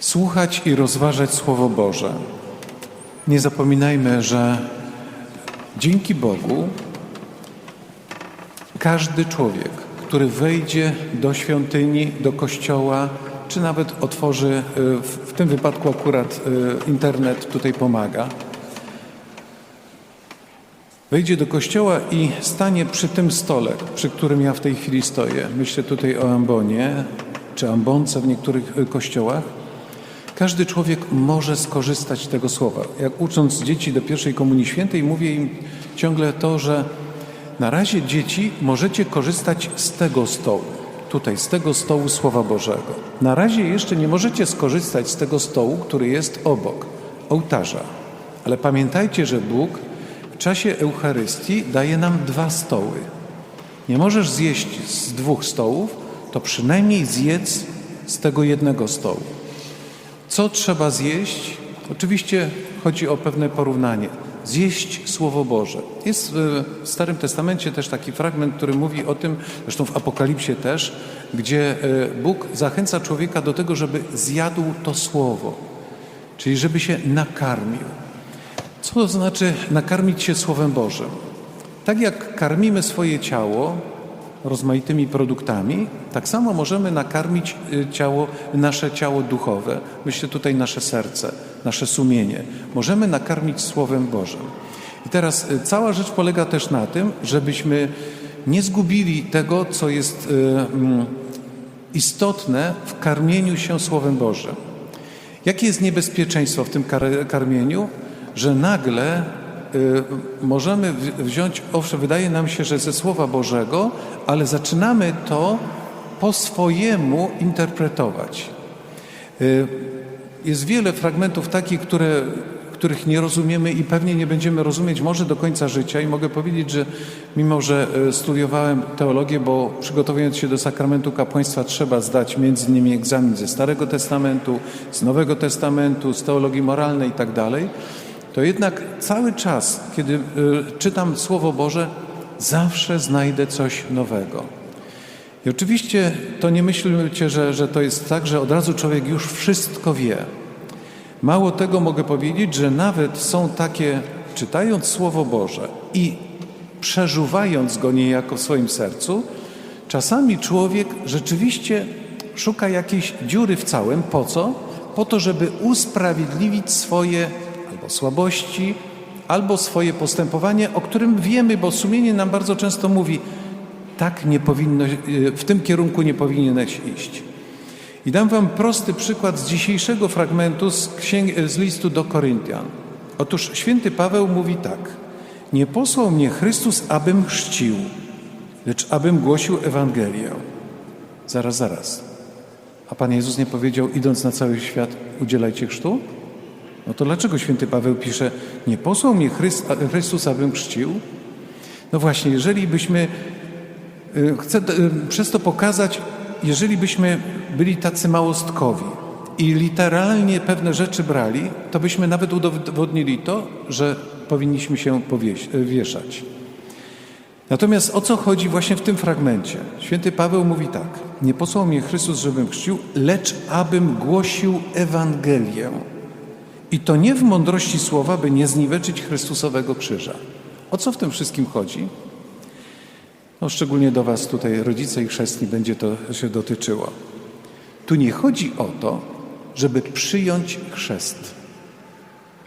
słuchać i rozważać Słowo Boże. Nie zapominajmy, że dzięki Bogu każdy człowiek, który wejdzie do świątyni, do kościoła, czy nawet otworzy, y, w tym wypadku akurat y, internet tutaj pomaga, wejdzie do kościoła i stanie przy tym stole, przy którym ja w tej chwili stoję. Myślę tutaj o ambonie, czy ambonce w niektórych y, kościołach. Każdy człowiek może skorzystać z tego słowa. Jak ucząc dzieci do pierwszej komunii świętej, mówię im ciągle to, że na razie dzieci możecie korzystać z tego stołu, tutaj, z tego stołu Słowa Bożego. Na razie jeszcze nie możecie skorzystać z tego stołu, który jest obok, ołtarza. Ale pamiętajcie, że Bóg w czasie Eucharystii daje nam dwa stoły. Nie możesz zjeść z dwóch stołów, to przynajmniej zjedz z tego jednego stołu. Co trzeba zjeść? Oczywiście chodzi o pewne porównanie. Zjeść Słowo Boże. Jest w Starym Testamencie też taki fragment, który mówi o tym, zresztą w Apokalipsie też, gdzie e, Bóg zachęca człowieka do tego, żeby zjadł to Słowo, czyli żeby się nakarmił. Co to znaczy nakarmić się Słowem Bożym? Tak jak karmimy swoje ciało rozmaitymi produktami, tak samo możemy nakarmić y, ciało, nasze ciało duchowe, myślę tutaj nasze serce, nasze sumienie. Możemy nakarmić Słowem Bożym. I teraz y, cała rzecz polega też na tym, żebyśmy nie zgubili tego, co jest y, mm, istotne w karmieniu się Słowem Bożym. Jakie jest niebezpieczeństwo w tym kar- karmieniu? Że nagle możemy wziąć, owszem, wydaje nam się, że ze Słowa Bożego, ale zaczynamy to po swojemu interpretować. Y, jest wiele fragmentów takich, które, których nie rozumiemy i pewnie nie będziemy rozumieć może do końca życia. I mogę powiedzieć, że mimo, że y, studiowałem teologię, bo przygotowując się do sakramentu kapłaństwa trzeba zdać między innymi egzamin ze Starego Testamentu, z Nowego Testamentu, z teologii moralnej i tak to jednak cały czas, kiedy y, czytam Słowo Boże, zawsze znajdę coś nowego. I oczywiście to nie myślcie, że, że to jest tak, że od razu człowiek już wszystko wie. Mało tego mogę powiedzieć, że nawet są takie, czytając Słowo Boże i przeżuwając go niejako w swoim sercu, czasami człowiek rzeczywiście szuka jakiejś dziury w całym. Po co? Po to, żeby usprawiedliwić swoje albo słabości, albo swoje postępowanie, o którym wiemy, bo sumienie nam bardzo często mówi, tak nie powinno, y, w tym kierunku nie powinieneś iść. I dam wam prosty przykład z dzisiejszego fragmentu z, księg- z listu do Koryntian. Otóż święty Paweł mówi tak: Nie posłał mnie Chrystus, abym chrzcił, lecz abym głosił Ewangelię. Zaraz, zaraz. A Pan Jezus nie powiedział, idąc na cały świat, udzielajcie chrztu? No to dlaczego święty Paweł pisze, nie posłał mnie Chryst, Chrystus, abym chrzcił? No właśnie, jeżeli byśmy Y, Chcę y, przez to pokazać, jeżeli byśmy byli tacy małostkowi i literalnie pewne rzeczy brali, to byśmy nawet udowodnili to, że powinniśmy się y, wieszać. Natomiast o co chodzi właśnie w tym fragmencie? Święty Paweł mówi tak: Nie posłał mnie Chrystus, żebym chrzcił, lecz abym głosił Ewangelię. I to nie w mądrości słowa, by nie zniweczyć Chrystusowego krzyża. O co w tym wszystkim chodzi? No, szczególnie do Was tutaj, rodzice i chrzestni, będzie to się dotyczyło. Tu nie chodzi o to, żeby przyjąć chrzest.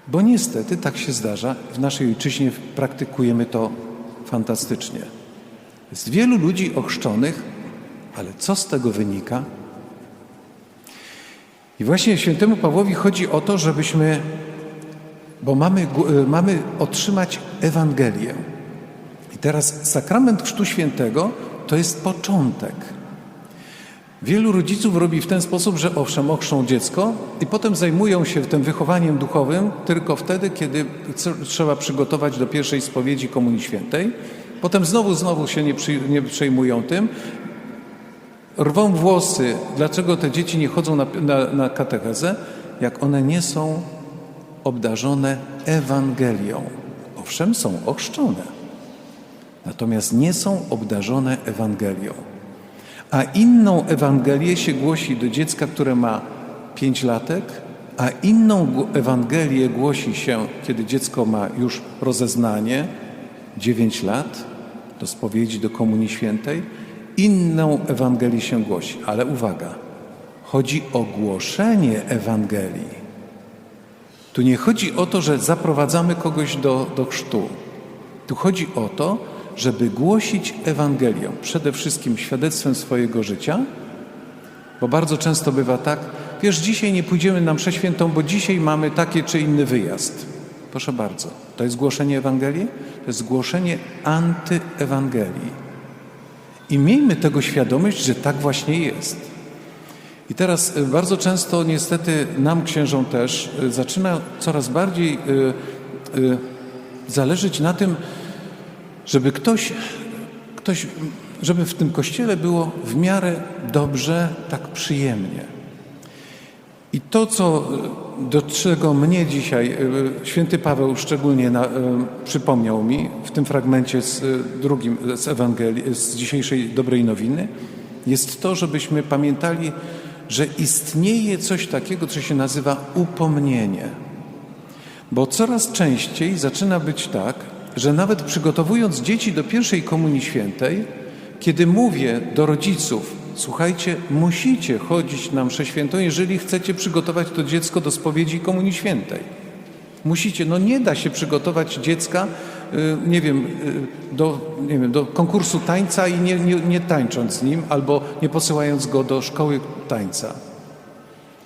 Bo niestety tak się zdarza. W naszej ojczyźnie praktykujemy to fantastycznie. Jest wielu ludzi ochrzczonych, ale co z tego wynika? I właśnie świętemu Pawłowi chodzi o to, żebyśmy, bo mamy, gł- mamy otrzymać Ewangelię. I teraz sakrament Chrztu Świętego to jest początek. Wielu rodziców robi w ten sposób, że owszem, ochrzczą dziecko i potem zajmują się tym wychowaniem duchowym tylko wtedy, kiedy trzeba przygotować do pierwszej spowiedzi Komunii Świętej. Potem znowu, znowu się nie, przy, nie przejmują tym. Rwą włosy, dlaczego te dzieci nie chodzą na, na, na katechezę, jak one nie są obdarzone Ewangelią. Owszem, są ochrzczone natomiast nie są obdarzone Ewangelią. A inną Ewangelię się głosi do dziecka, które ma pięciolatek, a inną Ewangelię głosi się, kiedy dziecko ma już rozeznanie, 9 lat, do spowiedzi, do Komunii Świętej, inną Ewangelię się głosi. Ale uwaga, chodzi o głoszenie Ewangelii. Tu nie chodzi o to, że zaprowadzamy kogoś do, do chrztu. Tu chodzi o to, żeby głosić Ewangelię, przede wszystkim świadectwem swojego życia, bo bardzo często bywa tak, wiesz, dzisiaj nie pójdziemy na mszę świętą, bo dzisiaj mamy taki czy inny wyjazd. Proszę bardzo, to jest głoszenie Ewangelii? To jest głoszenie antyewangelii. I miejmy tego świadomość, że tak właśnie jest. I teraz y, bardzo często niestety nam księżom też y, zaczyna coraz bardziej y, y, zależeć na tym, żeby ktoś, ktoś, żeby w tym kościele było w miarę dobrze, tak przyjemnie. I to, co, do czego mnie dzisiaj y, święty Paweł szczególnie na, y, przypomniał mi w tym fragmencie z y, drugim z Ewangelii, z dzisiejszej dobrej nowiny, jest to, żebyśmy pamiętali, że istnieje coś takiego, co się nazywa upomnienie. Bo coraz częściej zaczyna być tak, że nawet przygotowując dzieci do pierwszej komunii świętej, kiedy mówię do rodziców, słuchajcie, musicie chodzić na mszę świętą, jeżeli chcecie przygotować to dziecko do spowiedzi i komunii świętej. Musicie, no nie da się przygotować dziecka, y, nie wiem, y, do, nie wiem, do konkursu tańca i nie, nie, nie tańcząc z nim, albo nie posyłając go do szkoły tańca.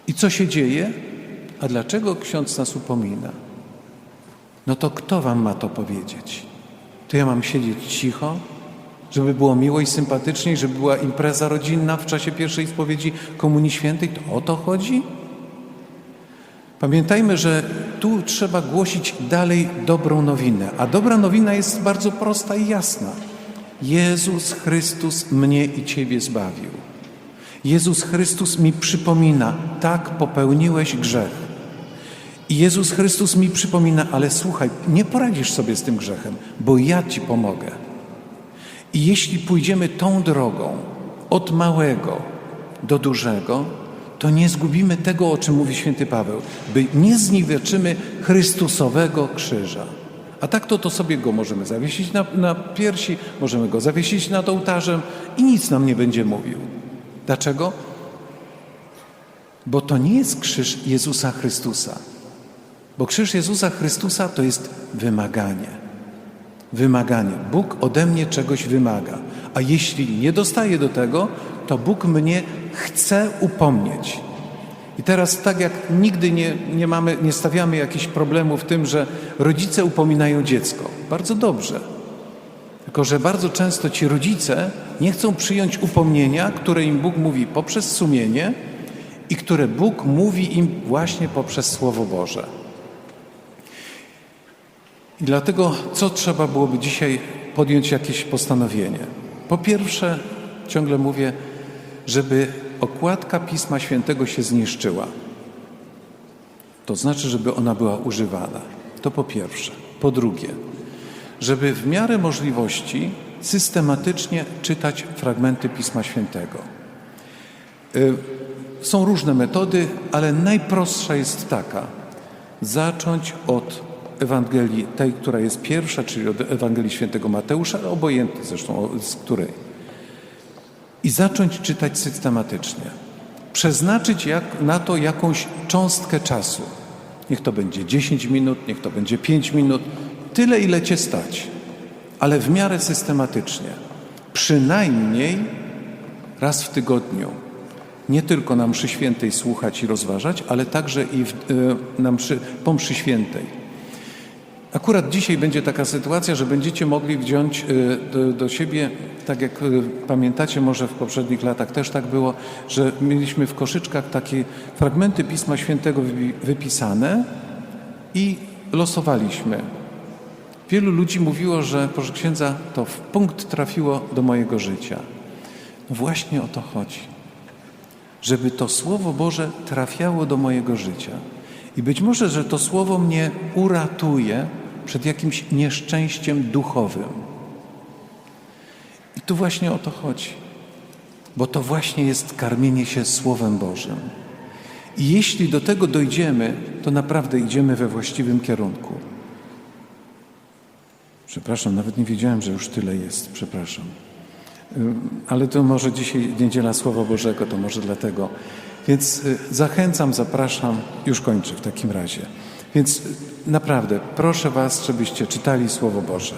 I co się dzieje? A dlaczego ksiądz nas upomina? No to kto wam ma to powiedzieć? To ja mam siedzieć cicho, żeby było miło i sympatycznie, żeby była impreza rodzinna w czasie pierwszej spowiedzi Komunii Świętej? To o to chodzi? Pamiętajmy, że tu trzeba głosić dalej dobrą nowinę, a dobra nowina jest bardzo prosta i jasna. Jezus Chrystus mnie i Ciebie zbawił. Jezus Chrystus mi przypomina, tak popełniłeś grzech. I Jezus Chrystus mi przypomina, ale słuchaj, nie poradzisz sobie z tym grzechem, bo ja Ci pomogę. I jeśli pójdziemy tą drogą od małego do dużego, to nie zgubimy tego, o czym mówi święty Paweł, by nie zniweczymy Chrystusowego krzyża. A tak to, to sobie go możemy zawiesić na, na piersi, możemy go zawiesić nad ołtarzem i nic nam nie będzie mówił. Dlaczego? Bo to nie jest krzyż Jezusa Chrystusa. Bo krzyż Jezusa Chrystusa to jest wymaganie. Wymaganie. Bóg ode mnie czegoś wymaga. A jeśli nie dostaję do tego, to Bóg mnie chce upomnieć. I teraz tak jak nigdy nie, nie, mamy, nie stawiamy jakichś problemów w tym, że rodzice upominają dziecko. Bardzo dobrze. Tylko, że bardzo często ci rodzice nie chcą przyjąć upomnienia, które im Bóg mówi poprzez sumienie i które Bóg mówi im właśnie poprzez Słowo Boże. I dlatego, co trzeba byłoby dzisiaj podjąć jakieś postanowienie? Po pierwsze, ciągle mówię, żeby okładka Pisma Świętego się zniszczyła. To znaczy, żeby ona była używana. To po pierwsze. Po drugie, żeby w miarę możliwości systematycznie czytać fragmenty Pisma Świętego. Y, Są różne metody, ale najprostsza jest taka: zacząć od Ewangelii, tej, która jest pierwsza, czyli od Ewangelii Świętego Mateusza, obojętnie zresztą z której. I zacząć czytać systematycznie. Przeznaczyć jak, na to jakąś cząstkę czasu. Niech to będzie 10 minut, niech to będzie 5 minut, tyle ile cię stać, ale w miarę systematycznie. Przynajmniej raz w tygodniu. Nie tylko na mszy świętej słuchać i rozważać, ale także i w, y, na mszy, po mszy świętej. Akurat dzisiaj będzie taka sytuacja, że będziecie mogli wziąć y, do, do siebie, tak jak y, pamiętacie, może w poprzednich latach też tak było, że mieliśmy w koszyczkach takie fragmenty Pisma Świętego wypi- wypisane i losowaliśmy. Wielu ludzi mówiło, że proszę księdza, to w punkt trafiło do mojego życia. Właśnie o to chodzi. Żeby to Słowo Boże trafiało do mojego życia. I być może, że to Słowo mnie uratuje przed jakimś nieszczęściem duchowym. I tu właśnie o to chodzi. Bo to właśnie jest karmienie się Słowem Bożym. I jeśli do tego dojdziemy, to naprawdę idziemy we właściwym kierunku. Przepraszam, nawet nie wiedziałem, że już tyle jest. Przepraszam. Ale to może dzisiaj niedziela Słowa Bożego, to może dlatego. Więc y, zachęcam, zapraszam, już kończę w takim razie. Więc y, naprawdę proszę Was, żebyście czytali Słowo Boże.